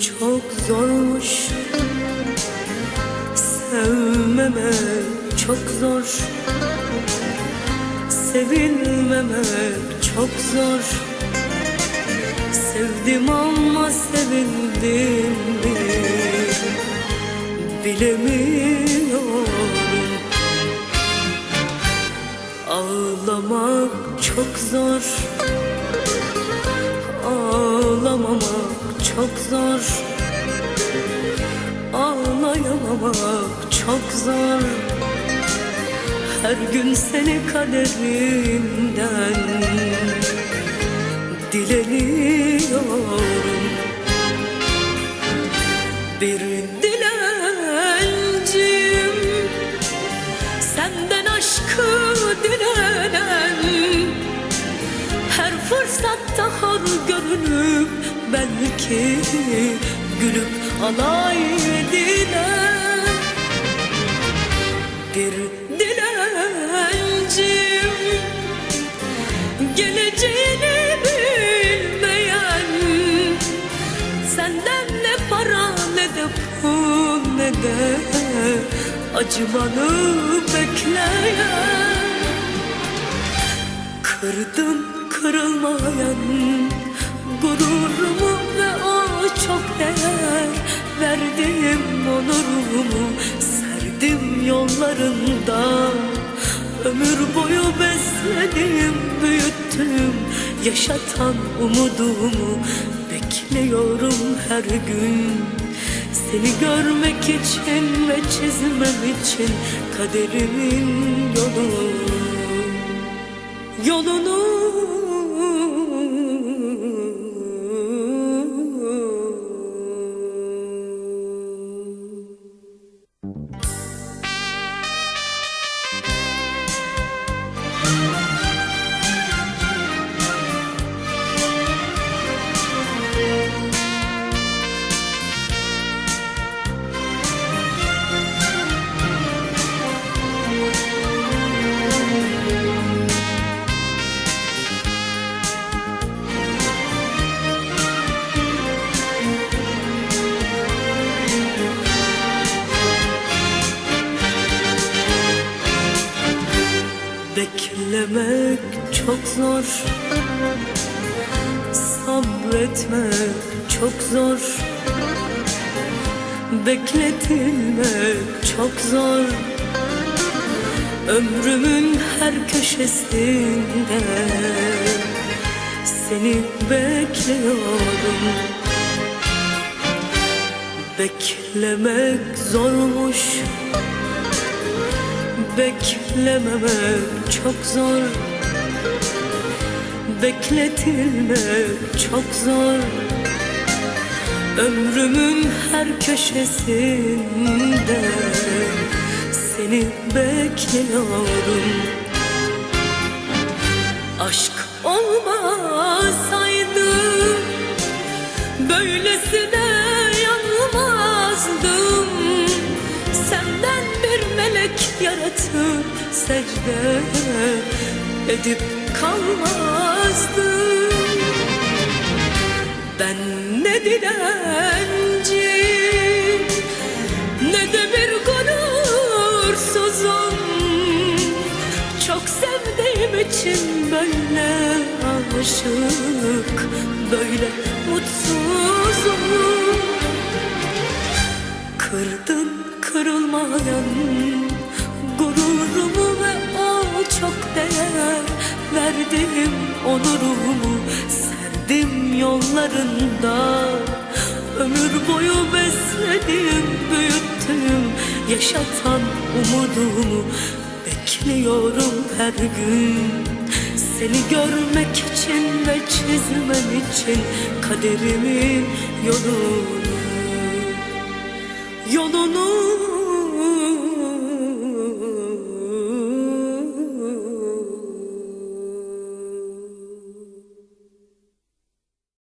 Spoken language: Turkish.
çok zormuş. Sevmeme çok zor. Sevilmeme çok zor. Sevdim ama sevildim mi? Bilemiyorum. Ağlamak çok zor. Ağlamamak çok zor. Ağlayamamak çok zor. Her gün seni kaderimden Dileniyorum. Bir dilenciyim. Senden aşkı dilenen Her fırsatta hor görünüp Belki gülüp alay edilen Bir dilenciyim Geleceğini bilmeyen Senden ne para ne de pul ne de Acımanı bekleyen Kırdın kırılmayan o çok değer. Verdim onurumu serdim yollarında. Ömür boyu besledim büyüttüm Yaşatan umudumu bekliyorum her gün. Seni görmek için ve çizmem için kaderimin yolu. Yolunu çok zor. Sabretmek çok zor. Bekletilmek çok zor. Ömrümün her köşesinde Seni bekliyorum Beklemek zormuş. Beklememek çok zor Bekletilmek çok zor. Ömrümün her köşesinde Seni bekliyorum. Aşk olmasaydı Böylesine yanmazdım. Senden bir melek yaratıp secde edip kalmazdım Ben ne dilenci ne de bir gurursuzum. Çok sevdiğim için böyle aşık böyle mutsuzum. Kırdın kırılmayan gururumu ve o çok değer Verdim onurumu serdim yollarında. Ömür boyu besledim büyüttüm Yaşatan umudumu. Bekliyorum her gün. Seni görmek için ve çizmem için kaderimin yolunu. Yolunu